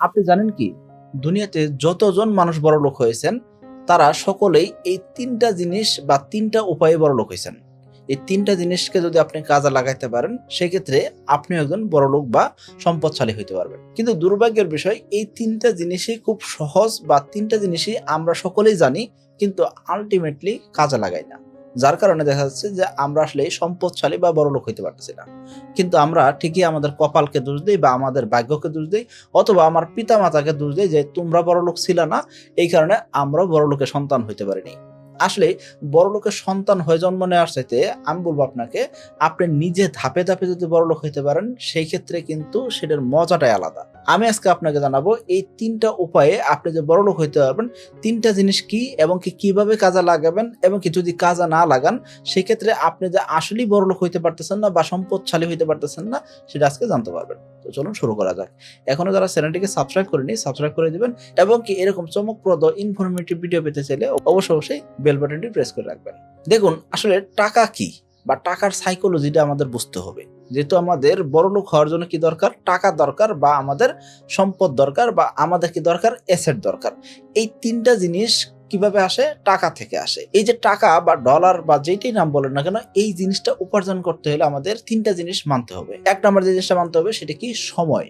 আপনি জানেন কি? দুনিয়াতে যতজন মানুষ বড় লোক হয়েছেন, তারা সকলেই এই তিনটা জিনিস বা তিনটা উপায়ে বড় লোক হয়েছেন। এই তিনটা জিনিসকে যদি আপনি কাজে লাগাইতে পারেন, সেক্ষেত্রে আপনি একজন বড় লোক বা সম্পদশালী হইতে পারবেন। কিন্তু দুর্ভাগ্যের বিষয়, এই তিনটা জিনিসই খুব সহজ বা তিনটা জিনিসই আমরা সকলেই জানি, কিন্তু আলটিমেটলি কাজে লাগাই না। যার কারণে দেখা যাচ্ছে যে আমরা আসলে সম্পদশালী বা বড় লোক হইতে পারতেছি না। কিন্তু আমরা ঠিকই আমাদের কপালকে দোষ দিই বা আমাদের ভাগ্যকে দোষ দিই অথবা আমার পিতা মাতাকে দোষ দিই যে তোমরা বড় লোক ছিল না, এই কারণে আমরা বড় লোকের সন্তান হইতে পারিনি। আসলে বড় লোকের সন্তান হয়ে জন্ম নেওয়ার চাইতে আমি বলব আপনাকে, আপনি নিজে ধাপে ধাপে যদি বড় লোক হইতে পারেন, সেই ক্ষেত্রে কিন্তু সেটার মজাটাই আলাদা। আমি আজকে আপনাকে জানাব এই তিনটা উপায়ে আপনি যে বড় লোক হইতে পারবেন, তিনটা জিনিস কি এবং কি কীভাবে কাজে লাগাবেন এবং কি যদি কাজে না লাগান, সেক্ষেত্রে আপনি যে আসলেই বড় লোক হইতে পারতেছেন না বা সম্পদশালী হইতে পারতেছেন না, সেটা আজকে জানতে পারবেন। তো চলুন শুরু করা যাক। এখনও যারা চ্যানেলটিকে সাবস্ক্রাইব করেনি সাবস্ক্রাইব করে দিবেন এবং কি এরকম চমকপ্রদ ইনফরমেটিভ ভিডিও পেতে চাইলে অবশ্যই অবশ্যই বেল বাটনটি প্রেস করে রাখবেন। দেখুন, আসলে টাকা কি বা টাকার সাইকোলজিটা আমাদের বুঝতে হবে। যেহেতু আমাদের বড়লোক হওয়ার জন্য কি দরকার? টাকা দরকার বা আমাদের সম্পদ দরকার বা আমাদের কি দরকার? অ্যাসেট দরকার। এই তিনটা জিনিস কীভাবে আসে? টাকা থেকে আসে। এই যে টাকা বা ডলার বা যেটাই নাম বলেন না কেন, এই জিনিসটা উপার্জন করতে হলে আমাদের তিনটা জিনিস মানতে হবে। এক নম্বর যে জিনিসটা মানতে হবে সেটা কি? সময়।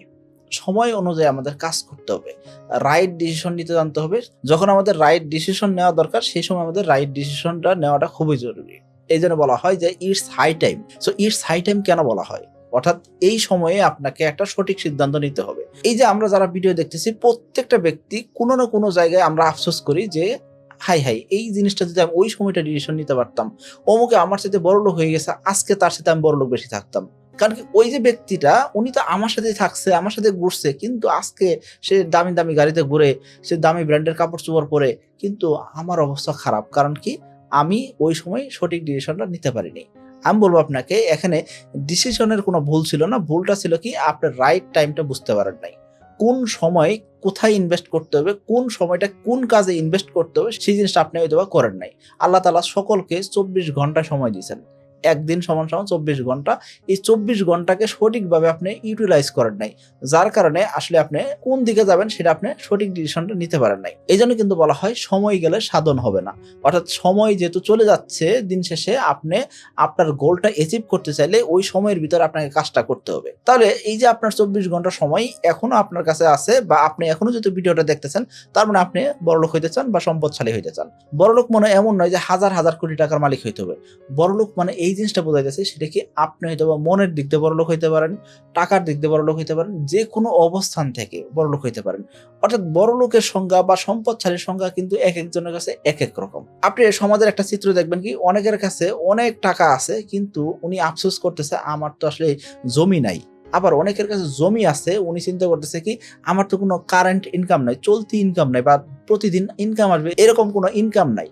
সময় অনুযায়ী আমাদের কাজ করতে হবে। রাইট ডিসিশন নিতে জানতে হবে। যখন আমাদের রাইট ডিসিশন নেওয়া দরকার, সেই সময় আমাদের রাইট ডিসিশনটা নেওয়াটা খুবই জরুরি। এই জন্য বলা হয় যে it's high time so it's high time কেন বলা হয়? অর্থাৎ এই সময়ে আপনাকে একটা সঠিক সিদ্ধান্ত নিতে হবে। এই যে আমরা যারা ভিডিও দেখতেছি, প্রত্যেকটা ব্যক্তি কোনো না কোনো জায়গায় আমরা আফসোস করি যে, হাই হাই, এই জিনিসটা যদি আমি ওই সময়টা ডিসিশন নিতে পারতাম, অমুকে আমার সাথে বড় লোক হয়ে গেছে, আজকে তার সাথে আমি বড় লোক বেশি থাকতাম। কারণ কি ওই যে ব্যক্তিটা, উনি তো আমার সাথে থাকছে, আমার সাথে ঘুরছে, কিন্তু আজকে সে দামি দামি গাড়িতে ঘুরে, সে দামি ব্র্যান্ডের কাপড় চোপড় পরে, কিন্তু আমার অবস্থা খারাপ। কারণ কি আমি ওই সময় সঠিক ডিসিশনটা নিতে পারিনি। আমি বলব আপনাকে, এখানে ডিসিশনের কোনো ভুল ছিল না। ভুলটা ছিল কি, আপনার রাইট টাইমটা বুঝতে পারেন নাই। কোন সময় কোথায় ইনভেস্ট করতে হবে, কোন সময়টা কোন কাজে ইনভেস্ট করতে হবে, সেই জিনিসটা আপনি হয়তো করেন নাই। আল্লাহ তালা সকলকে চব্বিশ ঘণ্টা সময় দিয়েছেন। একদিন সমান সমান চব্বিশ ঘণ্টা। এই চব্বিশ ঘন্টাকে সঠিকভাবে আপনি ইউটিলাইজ করেন নাই। যার কারণে আসলে আপনি কোন দিকে যাবেন সেটা আপনি সঠিক ডিসিশনটা নিতে পারেন নাই। এই জন্য কিন্তু বলা হয় সময় গেলে সাধন হবে না। অর্থাৎ সময় যেহেতু চলে যাচ্ছে, দিন শেষে আপনি আপনার গোলটা অ্যাচিভ করতে চাইলে ওই সময়ের ভিতরে আপনাকে কাজটা করতে হবে। তাহলে এই যে আপনার চব্বিশ ঘণ্টা সময় এখনও আপনার কাছে আছে বা আপনি এখনও যদি ভিডিওটা দেখতেছেন, তার মানে আপনি বড়লোক হইতে চান বা সম্পদশালী হইতে চান। বড়লোক মানে এমন নয় যে হাজার হাজার কোটি টাকার মালিক হইতে হবে। বড়লোক মানে এই জিনিসটা বোঝাইতেছে সেটা কি আপনি হয়তো বা মনের দিক দিয়ে বড়লোক হইতে পারেন, টাকার দিক দিয়ে বড়লোক হইতে পারেন যে কোনো অবস্থান থেকে বড়লোক হইতে পারেন। অর্থাৎ বড়লোকের সংজ্ঞা বা সম্পদশালীর সংজ্ঞা কিন্তু এক একজনের কাছে এক এক রকম। আপনি সমাজের একটা চিত্র দেখবেন কি, অনেকের কাছে অনেক টাকা আছে, কিন্তু উনি আফসোস করতেছে, আমার তো আসলে জমি নাই। আবার অনেকের কাছে জমি আছে, উনি চিন্তা করতেছে কি, আমার তো কোনো কারেন্ট ইনকাম নাই, চলতি ইনকাম নাই বা প্রতিদিন ইনকাম আসবে, এরকম কোনো ইনকাম নাই।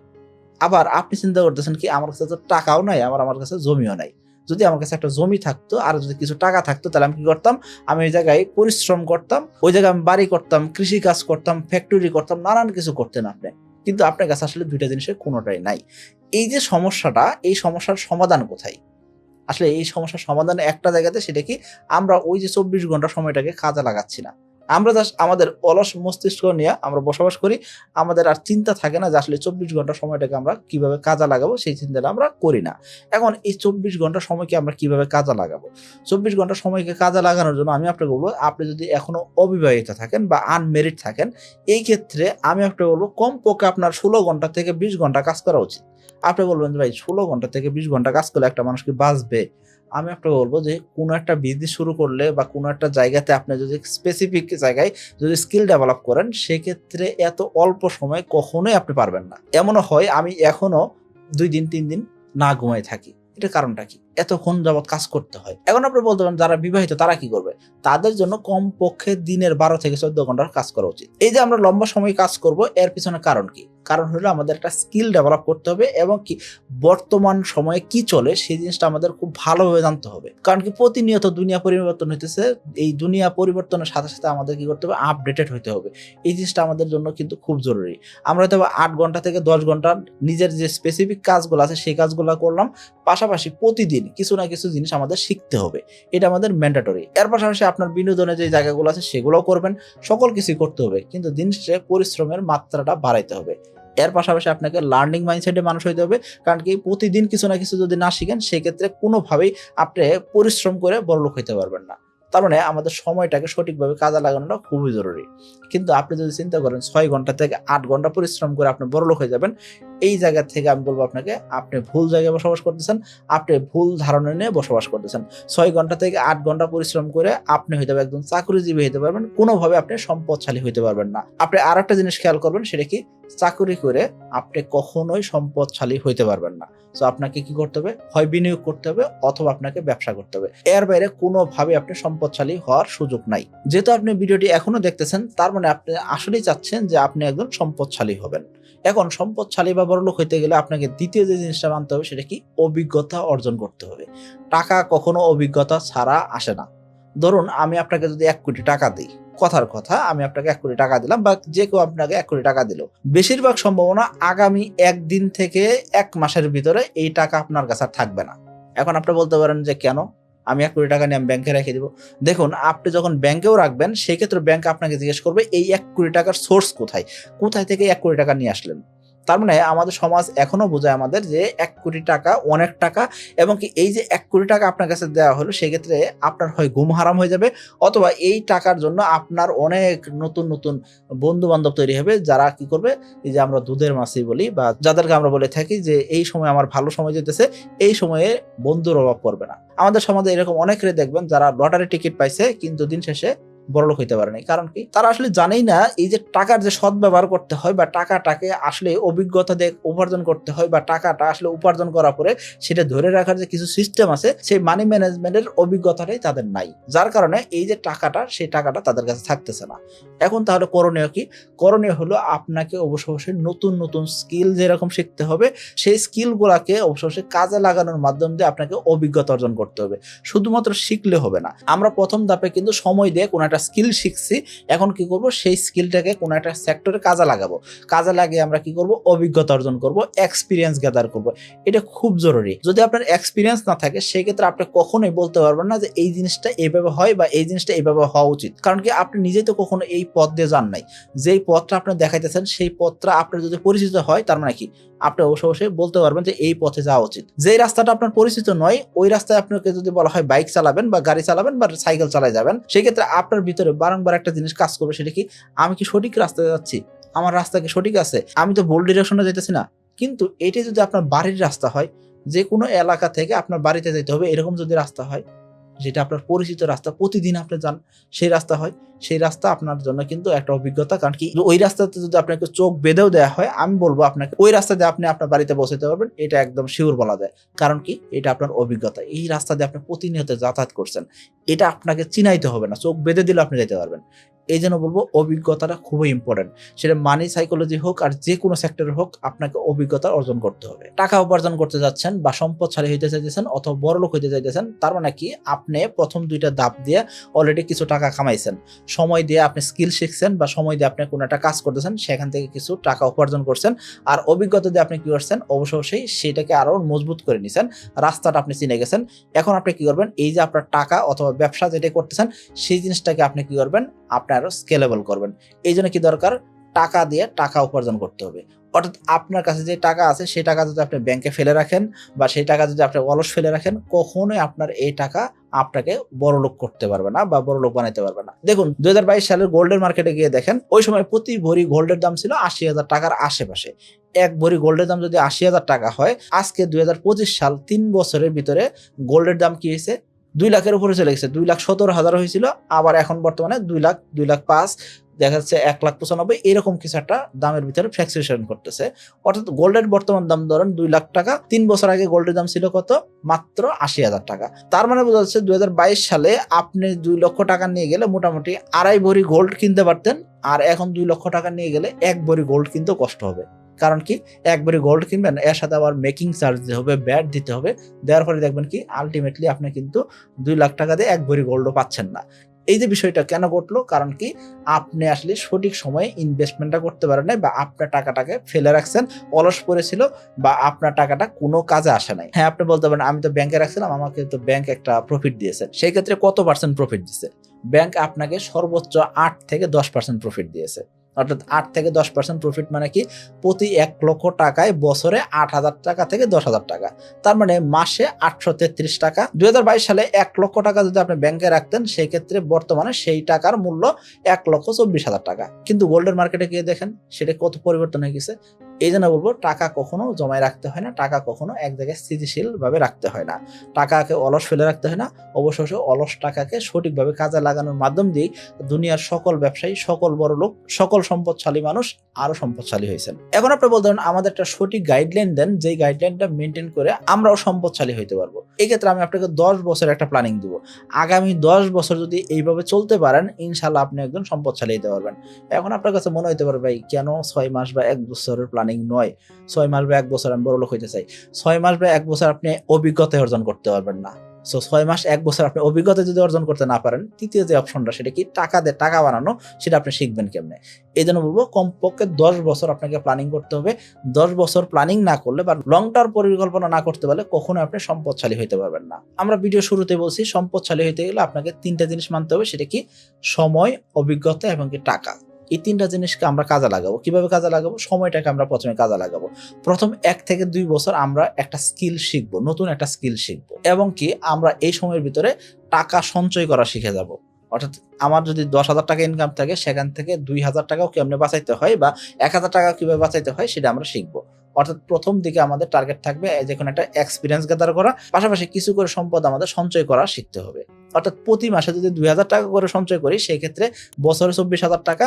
আবার আপনি চিন্তা করতেছেন কি, আমার কাছে তো টাকাও নাই আমার আমার কাছে জমিও নাই। যদি আমার কাছে একটা জমি থাকতো, আর যদি কিছু টাকা থাকতো, তাহলে আমি কি করতাম? আমি ওই জায়গায় পরিশ্রম করতাম, ওই জায়গায় আমি বাড়ি করতাম, কৃষি কাজ করতাম ফ্যাক্টরি করতাম, নানান কিছু করতেন আপনি। কিন্তু আপনার কাছে আসলে দুইটা জিনিসের কোনোটাই নাই। এই যে সমস্যাটা, এই সমস্যার সমাধান কোথায়? আসলে এই সমস্যার সমাধান একটা জায়গাতে, সেটা কি আমরা ওই যে চব্বিশ ঘণ্টা সময়টাকে কাজে লাগাচ্ছি না। আমরা জাস্ট আমাদের অলস মস্তিষ্ক নিয়ে আমরা বসবাস করি, আমাদের আর চিন্তা থাকে না যে আসলে চব্বিশ ঘণ্টা সময়টাকে আমরা কীভাবে কাজে লাগাবো, সেই চিন্তাটা আমরা করি না। এখন এই চব্বিশ ঘণ্টা সময়কে আমরা কীভাবে কাজে লাগাবো? চব্বিশ ঘণ্টা সময়কে কাজে লাগানোর জন্য আমি আপনাকে বলব, আপনি যদি এখনও অবিবাহিত থাকেন বা আনমেরিড থাকেন, এই ক্ষেত্রে আমি আপনাকে বলব, কমপক্ষে আপনার ষোলো ঘণ্টা থেকে বিশ ঘণ্টা কাজ করা উচিত। আপনি বলবেন যে ভাই, ষোলো ঘণ্টা থেকে বিশ ঘণ্টা কাজ করলে একটা মানুষ কি বাঁচবে? আমি একটা বলব যে কোনো একটা বিজনেস শুরু করলে বা কোনো একটা জায়গাতে আপনি যদি স্পেসিফিক জায়গায় যদি স্কিল ডেভেলপ করেন, সেক্ষেত্রে এত অল্প সময় কখনোই আপনি পারবেন না। এমনও হয় আমি এখনও দুই দিন, তিন দিন না ঘুমাই থাকি। এটা কারণটা কি? এতক্ষণ যাবৎ কাজ করতে হয়। এখন আপনি বলতে পারেন, যারা বিবাহিত, তারা কি করবে? তাদের জন্য কমপক্ষে দিনের বারো থেকে চোদ্দ ঘণ্টার কাজ করা উচিত। এই যে আমরা লম্বা সময় কাজ করব, এর পিছনে কারণ কি? কারণ হলো আমাদের একটা স্কিল ডেভেলপ করতে হবে এবং কি বর্তমান সময়ে কি চলে সেই জিনিসটা আমাদের খুব ভালোভাবে জানতে হবে। কারণ কি প্রতিনিয়ত দুনিয়া পরিবর্তন হইতেছে, এই দুনিয়া পরিবর্তনের সাথে সাথে আমাদের কি করতে হবে? আপডেটেড হতে হবে। এই জিনিসটা আমাদের জন্য কিন্তু খুব জরুরি। আমরা হয়তো আট ঘণ্টা থেকে দশ ঘণ্টা নিজের যে স্পেসিফিক কাজগুলো আছে সেই কাজগুলো করলাম, পাশাপাশি প্রতিদিন কিছু না কিছু জিনিস আমাদের শিখতে হবে। এটা আমাদের ম্যান্ডেটরি এর পাশাপাশি আপনার বিনোদনের যে জায়গাগুলো আছে সেগুলোও করবেন, সকল কিছুই করতে হবে। কিন্তু দিন পরিশ্রমের মাত্রাটা বাড়াইতে হবে। এর পাশাপাশি আপনাকে লার্নিং মাইন্ডসেটে মানুষ হইতে হবে। কারণ কি প্রতিদিন কিছু না কিছু যদি না শিখেন, সেক্ষেত্রে কোনোভাবেই আপনি পরিশ্রম করে বড়লোক হইতে পারবেন না। তার মানে আমাদের সময়টাকে সঠিকভাবে কাজে লাগানোটা খুবই জরুরি। কিন্তু আপনি যদি চিন্তা করেন, ছয় ঘণ্টা থেকে আট ঘণ্টা পরিশ্রম করে আপনি বড়লোক হয়ে যাবেন এই জায়গা থেকে আমি বলব আপনাকে, আপনি ভুল জায়গায় বসবাস করতেছেন, আপনি ভুল ধারণা নিয়ে বসবাস করতেছেন। ছয় ঘণ্টা থেকে আট ঘণ্টা পরিশ্রম করে আপনি হইতে পারবেন একদম চাকরিজীবী হইতে পারবেন, কোনোভাবে আপনি সম্পদশালী হইতে পারবেন না। আপনি আর একটা জিনিস খেয়াল করবেন, সেটা কি? চাকরি করে আপনি কখনোই সম্পদশালী হইতে পারবেন না। তো আপনাকে কি করতে হবে? হয় বিনিয়োগ করতে হবে, অথবা আপনাকে ব্যবসা করতে হবে। এর বাইরে কোনোভাবে আপনি সম্পদশালী হওয়ার সুযোগ নাই। যেহেতু আপনি ভিডিওটি এখনও দেখতেছেন, তার মানে আপনি আসলেই চাচ্ছেন যে আপনি একজন সম্পদশালী হবেন। এখন সম্পদশালী বা বড়লোক হইতে গেলে আপনাকে দ্বিতীয় যে জিনিসটা মানতে হবে সেটা কি? অভিজ্ঞতা অর্জন করতে হবে। টাকা কখনো অভিজ্ঞতা ছাড়া আসে না। ধরুন আমি আপনাকে যদি এক কোটি টাকা দিই, কথার কথা, আমি আপনাকে এক কোটি টাকা দিলাম বা যে কেউ আপনাকে এক কোটি টাকা দিল। বেশিরভাগ সম্ভাবনা আগামী একদিন থেকে এক মাসের ভিতরে এই টাকা আপনার কাছে থাকবে না। এখন আপনি বলতে পারেন যে কেন? আমি এক কোটি টাকা নিয়ে আমি ব্যাংকে রেখে দিব। দেখুন, আপনি যখন ব্যাংকেও রাখবেন, সেক্ষেত্রে ব্যাংক আপনাকে জিজ্ঞেস করবে, এই এক কোটি টাকার সোর্স কোথায়? কোথায় থেকে এক কোটি টাকা নিয়ে আসলেন? তার মানে আমাদের সমাজ এখনও বোঝায় আমাদের যে এক কোটি টাকা, অনেক টাকা এবং কি এই যে এক কোটি টাকা আপনার কাছে দেওয়া হলো, সেক্ষেত্রে আপনার হয় ঘুম হারাম হয়ে যাবে অথবা এই টাকার জন্য আপনার অনেক নতুন নতুন বন্ধু বান্ধব তৈরি হবে যারা কি করবে, এই যে আমরা দুধের মাছি বলি বা যাদেরকে আমরা বলে থাকি যে এই সময় আমার ভালো সময় যেতেছে, এই সময়ে বন্ধুর অভাব পড়বে না। আমাদের সমাজে এরকম অনেকেরই দেখবেন যারা লটারি টিকিট পাইছে কিন্তু দিন শেষে বড়লোক হইতে পারে নাই। কারণ কি? তারা আসলে জানেই না এই যে টাকার যে সৎ ব্যবহার করতে হয় বা টাকাটাকে আসলে অভিজ্ঞতা দিয়ে উপার্জন করতে হয় বা টাকাটা আসলে উপার্জন করার পরে সেটা ধরে রাখার যে কিছু সিস্টেম আছে, সেই মানি ম্যানেজমেন্টের অভিজ্ঞতাটাই তাদের নাই। যার কারণে এই যে টাকাটা, সেই টাকাটা তাদের কাছে থাকতেছে না। এখন তাহলে করণীয় কি? করণীয় হলো আপনাকে অবশ্য অবশ্যই নতুন নতুন স্কিল যেরকম শিখতে হবে, সেই স্কিলগুলোকে অবশ্য অবশ্যই কাজে লাগানোর মাধ্যম দিয়ে আপনাকে অভিজ্ঞতা অর্জন করতে হবে। শুধুমাত্র শিখলে হবে না। আমরা প্রথম ধাপে কিন্তু সময় দিয়ে কোনো একটা স্কিল শিখছি, এখন কি করব? সেই স্কিলটাকে কোনো একটা সেক্টরে কাজে লাগাবো। কাজে লাগিয়ে আমরা কি করব? অভিজ্ঞতা অর্জন করব এক্সপিরিয়েন্স গ্যাদার করব। এটা খুব জরুরি। যদি আপনার এক্সপিরিয়েন্স না থাকে, সেক্ষেত্রে আপনি কখনোই বলতে পারবেন না যে এই জিনিসটা এইভাবে হয় বা এই জিনিসটা এইভাবে হওয়া উচিত। কারণ কি, আপনি নিজেই তো কখনো এই পথ দিয়ে যান নাই। যেই পথটা আপনি দেখাইতেছেন, সেই পথটা আপনার যদি পরিচিত হয়, তার মানে কি? আপনি অবশ্য অবশ্যই বলতে পারবেন যে এই পথে যাওয়া উচিত। যে রাস্তাটা আপনার পরিচিত নয়, ওই রাস্তায় আপনাকে যদি বলা হয় বাইক চালাবেন বা গাড়ি চালাবেন বা সাইকেল চালাই যাবেন, সেক্ষেত্রে আপনার ভিতরে বারংবার একটা জিনিস কাজ করবে, সেটা কি? আমি কি সঠিক রাস্তায় যাচ্ছি? আমার রাস্তা কি সঠিক আছে? আমি তো ভুল ডিরেকশনে যেতেছি না। কিন্তু এটি যদি আপনার বাড়ির রাস্তা হয় যে কোনো এলাকা থেকে আপনার বাড়িতে যেতে হবে, এরকম যদি রাস্তা হয়, যেটা আপনার পরিচিত রাস্তা, প্রতিদিন আপনি যান, সেই রাস্তা হয় সেই রাস্তা আপনার জন্য কিন্তু একটা অভিজ্ঞতা, কারণ কি ওই রাস্তাতে যদি আপনাকে চোখ বেঁধেও দেওয়া হয়, আমি বলব আপনাকে ওই রাস্তা দিয়ে আপনি আপনার বাড়িতে পৌঁছাতে পারবেন, এটা একদম শিওর বলা যায়। কারণ কি এটা আপনার অভিজ্ঞতা, এই রাস্তা দিয়ে আপনি প্রতিনিয়ত যাতায়াত করছেন, এটা আপনাকে চিনাইতে হবে না, চোখ বেঁধে দিলে আপনি যেতে পারবেন। এই জন্য বলব অভিজ্ঞতাটা খুবই ইম্পর্টেন্ট সেটা মানি সাইকোলজি হোক আর যে কোনো সেক্টরে হোক, আপনাকে অভিজ্ঞতা অর্জন করতে হবে। টাকা উপার্জন করতে যাচ্ছেন বা সম্পদশালী হইতে চাইতেছেন অথবা বড়লোক হইতে চাইতেছেন, তার মানে কি আপনি প্রথম দুইটা ধাপ দিয়ে অলরেডি কিছু টাকা কামাইছেন। সময় দিয়ে আপনি স্কিল শিখছেন বা সময় দিয়ে আপনি কোনো একটা কাজ করতেছেন, সেখান থেকে কিছু টাকা উপার্জন করছেন। আর অভিজ্ঞতা দিয়ে আপনি কী করছেন? অবশ্য অবশ্যই সেটাকে আরও মজবুত করে নিছেন। রাস্তাটা আপনি চিনে গেছেন। এখন আপনি কি করবেন? এই যে আপনার টাকা অথবা ব্যবসা যেটা করতেছেন, সেই জিনিসটাকে আপনি কি করবেন? আপনি আরও স্কেলেবল করবেন। এই জন্য কী দরকার? টাকা দিয়ে টাকা উপার্জন করতে হবে। অর্থাৎ আপনার কাছে যে টাকা আছে, সেই টাকা যদি আপনি ব্যাংকে ফেলে রাখেন বা সেই টাকা যদি আপনি অলস ফেলে রাখেন, কখনোই আপনার এই টাকা আপনাকে বড় লোক করতে পারবে না বা বড় লোক বানাইতে পারবে না। দেখুন, দুই হাজার বাইশ সালের গোল্ডের মার্কেটে গিয়ে দেখেন, ওই সময় প্রতি ভরি গোল্ডের দাম ছিল আশি হাজার টাকার আশেপাশে। এক ভরি গোল্ডের দাম যদি আশি হাজার টাকা হয়, আজকে দুই হাজার পঁচিশ সাল তিন বছরের ভিতরে গোল্ডের দাম কি হয়েছে? দুই লাখের উপরে চলে গেছে। দুই লাখ সতেরো হাজার হয়েছিল, আবার এখন বর্তমানে দুই লাখ দুই লাখ পাঁচ দেখা যাচ্ছে এক লাখ পঁচানব্বই, এরকম কিছু একটা দামের ভিতরে ফ্যাক্সুয়েশন করতেছে। অর্থাৎ গোল্ডের বর্তমান দাম ধরেন দুই লাখ টাকা, তিন বছর আগে গোল্ডের দাম ছিল কত? মাত্র আশি হাজার টাকা। তার মানে বোঝা যাচ্ছে দু হাজার বাইশ সালে আপনি দুই লক্ষ টাকা নিয়ে গেলে মোটামুটি আড়াই ভরি গোল্ড কিনতে পারতেন, আর এখন দুই লক্ষ টাকা নিয়ে গেলে এক ভরি গোল্ড কিনতে কষ্ট হবে। কারণ কি? একবারে গোল্ড কিনবেন, এর সাথে আবার মেকিং চার্জ দিতে হবে ব্যাট দিতে হবে। দেওয়ার ফলে দেখবেন কি আলটিমেটলি আপনি কিন্তু দুই লাখ টাকা দিয়ে এক ভরি গোল্ডও পাচ্ছেন না। এই যে বিষয়টা কেন ঘটলো? কারণ কি আপনি আসলে সঠিক সময়ে ইনভেস্টমেন্টটা করতে পারেন নাই বা আপনার টাকাটাকে ফেলে রাখছেন, অলস পড়েছিল বা আপনার টাকাটা কোনো কাজে আসে নাই। হ্যাঁ আপনি বলতে পারেন, আমি তো ব্যাংকে রাখছিলাম, আমাকে তো ব্যাংক একটা প্রফিট দিয়েছে সেই ক্ষেত্রে কত পার্সেন্ট প্রফিট দিয়েছে ব্যাংক আপনাকে সর্বোচ্চ আট থেকে দশ পার্সেন্ট প্রফিট দিয়েছে। অর্থাৎ আট থেকে দশ পার্সেন্ট প্রফিট মানে কি প্রতি এক লক্ষ টাকায় বছরে আট হাজার টাকা থেকে দশ হাজার টাকা। তার মানে মাসে আটশো তেত্রিশ টাকা। দুই হাজার বাইশ সালে এক লক্ষ টাকা যদি আপনি ব্যাংকে রাখতেন সেই ক্ষেত্রে বর্তমানে সেই টাকার মূল্য এক লক্ষ চব্বিশ হাজার টাকা। কিন্তু গোল্ডের মার্কেটে গিয়ে দেখেন, সেটা কত পরিবর্তন হয়ে গেছে? এই জন্য বলব, টাকা কখনো জমায় রাখতে হয় না, টাকা কখনো এক জায়গায় স্থিতিশীল ভাবে রাখতে হয় না। টাকাকে অলস ফেলে রাখতে হয় না অবশ্য অলস টাকাকে সঠিকভাবে কাজে লাগানোর মাধ্যম দিয়েই দুনিয়ার সকল ব্যবসায়ী, সকল বড় লোক, সকল সম্পদশালী মানুষ আরও সম্পদশালী হয়েছেন। এখন আপনি বলতে পারেন, আমাদের একটা সঠিক গাইডলাইন দেন, যেই গাইডলাইনটা মেনটেন করে আমরাও সম্পদশালী হইতে পারব। এই ক্ষেত্রে আমি আপনাকে দশ বছর একটা প্ল্যানিং দিব। আগামী দশ বছর যদি এইভাবে চলতে পারেন ইনশাল্লাহ আপনি একজন সম্পদশালী হতে পারবেন। এখন আপনার কাছে মনে হইতে পারে, ভাই, কেন ছয় মাস বা এক বছরের প্ল্যানিং নয়। ছয় মাস বা এক বছর আমি বড় লোক হইতে চাই। ছয় মাস বা এক বছর আপনি অভিজ্ঞতা অর্জন করতে পারবেন না। সো ছয় মাস, এক বছর আপনি অভিজ্ঞতা যদি অর্জন করতে না পারেন, তৃতীয় যে অপশনটা সেটা কি? টাকা দিয়ে টাকা বানানো, সেটা আপনি শিখবেন কেমনে? এই জন্য বলব, কমপক্ষে দশ বছর আপনাকে প্ল্যানিং করতে হবে। দশ বছর প্ল্যানিং না করলে বা লং টার্ম পরিকল্পনা না করতে পারলে কখনো আপনি সম্পদশালী হইতে পারবেন না। আমরা ভিডিও শুরুতে বলছি, সম্পদশালী হইতে গেলে আপনাকে তিনটা জিনিস মানতে হবে, সেটা কি? সময়, অভিজ্ঞতা এবং কি টাকা। এই তিনটা জিনিসকে আমরা কাজে লাগাবো। কীভাবে কাজে লাগাবো? সময়টাকে আমরা প্রথমে কাজে লাগাবো। প্রথম এক থেকে দুই বছর আমরা একটা স্কিল শিখব, নতুন একটা স্কিল শিখব এবং কি আমরা এই সময়ের ভিতরে টাকা সঞ্চয় করা শিখে যাব। অর্থাৎ আমার যদি দশ হাজার টাকা ইনকাম থাকে, সেখান থেকে দুই হাজার টাকাও কেমনে বাঁচাইতে হয় বা এক হাজার টাকা কীভাবে বাঁচাইতে হয় সেটা আমরা শিখব। অর্থাৎ প্রথম দিকে আমাদের টার্গেট থাকবে যে কোনো একটা এক্সপিরিয়েন্স গ্যাদার করা, পাশাপাশি কিছু করে সম্পদ আমাদের সঞ্চয় করা শিখতে হবে। অর্থাৎ প্রতি মাসে যদি দুই হাজার টাকা করে সঞ্চয় করি সেই ক্ষেত্রে বছরে চব্বিশ হাজার টাকা,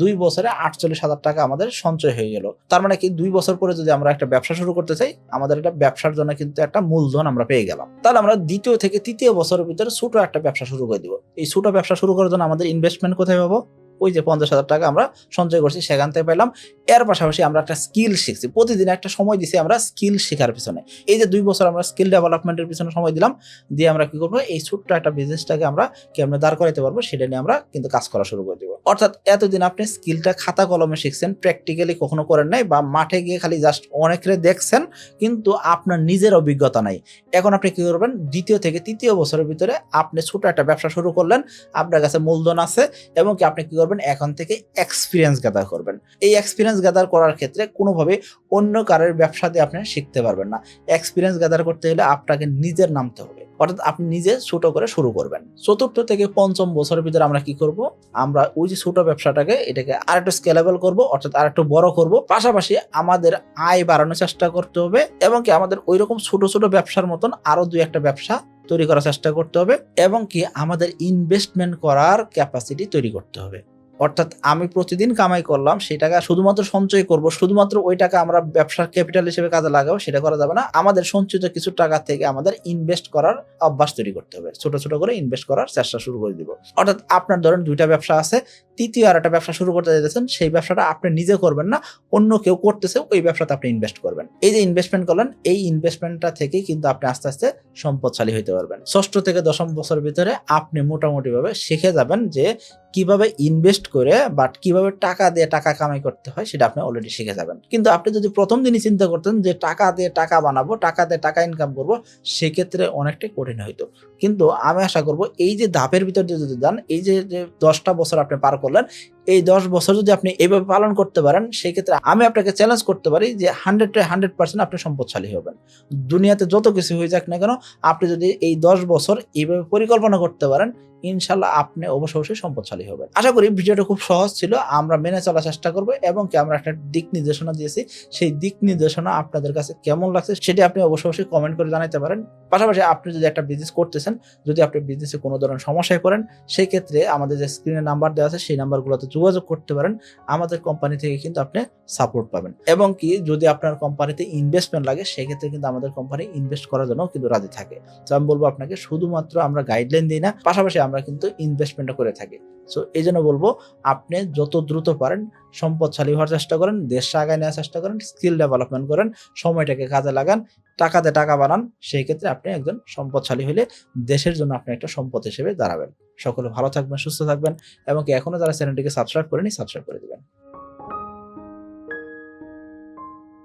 দুই বছরে আটচল্লিশ হাজার টাকা আমাদের সঞ্চয় হয়ে গেল। তার মানে কি, দুই বছর পরে যদি আমরা একটা ব্যবসা শুরু করতে চাই, আমাদের একটা ব্যবসার জন্য কিন্তু একটা মূলধন আমরা পেয়ে গেলাম। তাহলে আমরা দ্বিতীয় থেকে তৃতীয় বছরের ভিতরে ছোট একটা ব্যবসা শুরু করে দিব। এই ছোট ব্যবসা শুরু করার জন্য আমাদের ইনভেস্টমেন্ট কোথায় পাবো? ওই যে পঞ্চাশ হাজার টাকা আমরা সঞ্চয় করছি, সেখান থেকে পেলাম। এর পাশাপাশি আমরা একটা স্কিল শিখছি। প্রতিদিন একটা সময় দিছি আমরা স্কিল শেখার পিছনে। এই যে দুই বছর আমরা স্কিল ডেভেলপমেন্টের পিছনে সময় দিলাম, দিয়ে আমরা কি করব? এই ছোট্ট একটা বিজনেসটাকে আমরা কেমনে দাঁড় করাইতে পারব, সেটা নিয়ে আমরা কিন্তু কাজ করা শুরু করে দিব। অর্থাৎ এতদিন আপনি স্কিলটা খাতা কলমে শিখছেন প্র্যাকটিক্যালি কখনো করেন নাই, বা মাঠে গিয়ে খালি জাস্ট অনেকে দেখছেন, কিন্তু আপনার নিজের অভিজ্ঞতা নাই। এখন আপনি কি করবেন? দ্বিতীয় থেকে তৃতীয় বছরের ভিতরে আপনি ছোট একটা ব্যবসা শুরু করলেন, আপনার কাছে মূলধন আছে, এবং কি আপনি কি করবেন? এখন থেকে এক্সপিরিয়েন্স গ্যাদার করবেন। এই এক্সপিরিয়েন্স গ্যাদার করার ক্ষেত্রে কোনোভাবে অন্য কারের ব্যবসাতে আপনি শিখতে পারবেন না। এক্সপিরিয়েন্স গ্যাদার করতে হলে আপনাকে নিজের নামতে হবে। অর্থাৎ আপনি নিজে ছোট করে শুরু করবেন। চতুর্থ থেকে পঞ্চম বছরের ভিতরে আমরা কি করব? আমরা ওই যে ছোট ব্যবসাটাকে, এটাকে আর একটু স্কেলেবল করব, অর্থাৎ আর একটু বড় করব। পাশাপাশি আমাদের আয় বাড়ানোর চেষ্টা করতে হবে এবং কি আমাদের ওই রকম ছোট ছোট ব্যবসার মতন আরও দুই একটা ব্যবসা তৈরি করার চেষ্টা করতে হবে এবং কি আমাদের ইনভেস্টমেন্ট করার ক্যাপাসিটি তৈরি করতে হবে। অর্থাৎ আমি প্রতিদিন কামাই করলাম, সেই টাকা শুধুমাত্র সঞ্চয় করব, শুধুমাত্র ওই টাকা আমরা ব্যবসার ক্যাপিটাল হিসেবে কাজে লাগাবো, সেটা করা যাবে না। আমাদের সঞ্চিত কিছু টাকা থেকে আমাদের ইনভেস্ট করার অভ্যাস তৈরি করতে হবে। ছোট ছোট করে ইনভেস্ট করার চেষ্টা শুরু করে দিব। অর্থাৎ আপনার ধরেন দুইটা ব্যবসা আছে, তৃতীয় আর একটা ব্যবসা শুরু করতে যেতেছেন সেই ব্যবসাটা আপনি নিজে করবেন না, অন্য কেউ করতেছে, ওই ব্যবসাতে আপনি ইনভেস্ট করবেন। এই যে ইনভেস্টমেন্ট করলেন, এই ইনভেস্টমেন্টটা থেকেই কিন্তু আপনি আস্তে আস্তে সম্পদশালী হইতে পারবেন। ষষ্ঠ থেকে দশম বছর ভিতরে আপনি মোটামুটিভাবে শিখে যাবেন যে কীভাবে ইনভেস্ট করে বাট কীভাবে টাকা দিয়ে টাকা কামাই করতে হয়, সেটা আপনি অলরেডি শিখে যাবেন। কিন্তু আপনি যদি প্রথম দিনই চিন্তা করতেন যে টাকা দিয়ে টাকা বানাবো, টাকা দিয়ে টাকা ইনকাম করব, সেক্ষেত্রে অনেকটাই কঠিন হইতো। কিন্তু আমি আশা করব এই যে ধাপের ভিতর যদি যান, এই যে দশটা বছর আপনি পার করলেন এই দশ বছর যদি আপনি এইভাবে পালন করতে পারেন সেই ক্ষেত্রে আমি আপনাকে চ্যালেঞ্জ করতে পারি যে হান্ড্রেড হান্ড্রেড পার্সেন্ট আপনি সম্পদশালী হবেন। দুনিয়াতে যত কিছু হয়ে যাক না কেন, আপনি যদি এই দশ বছর এইভাবে পরিকল্পনা করতে পারেন ইনশাল্লাহ আপনি অবশ্য অবশ্যই সম্পদশালী হবেন। আশা করি ভিডিওটা খুব সহজ ছিল, আমরা মেনে চলার চেষ্টা করব এবং কি আমরা একটা দিক নির্দেশনা দিয়েছি, সেই দিক নির্দেশনা আপনাদের কাছে কেমন লাগছে সেটি আপনি অবশ্যই অবশ্যই কমেন্ট করে জানাতে পারেন। পাশাপাশি আপনি যদি একটা বিজনেস করতেছেন, যদি আপনি বিজনেসে কোনো ধরনের সমস্যায় পড়েন সেই ক্ষেত্রে আমাদের যে স্ক্রিনে নাম্বার দেওয়া আছে, সেই নাম্বারগুলোতে যোগাযোগ করতে পারেন, আমাদের কোম্পানি থেকে কিন্তু আপনি সাপোর্ট পাবেন। এবং কি, যদি আপনার কোম্পানিতে ইনভেস্টমেন্ট লাগে, সেক্ষেত্রে কিন্তু আমাদের কোম্পানি ইনভেস্ট করার জন্য কিন্তু রাজি থাকে। তো আমি বলব আপনাকে, শুধুমাত্র আমরা গাইডলাইন দিই না, পাশাপাশি আমরা কিন্তু ইনভেস্টমেন্টও করে থাকি। সো এই জন্য বলব, আপনি যত দ্রুত পারেন, সম্পদশালী হওয়ার চেষ্টা করেন, দেশটা আগায় নেওয়ার চেষ্টা করেন স্কিল ডেভেলপমেন্ট করেন, সময়টাকে কাজে লাগান, টাকাতে টাকা বানান সেই ক্ষেত্রে আপনি একজন সম্পদশালী হলে দেশের জন্য আপনি একটা সম্পদ হিসেবে দাঁড়াবেন। সকলে ভালো থাকবেন, সুস্থ থাকবেন এবং কি এখনও যারা চ্যানেলটিকে সাবস্ক্রাইব করেনি সাবস্ক্রাইব করে দিবেন।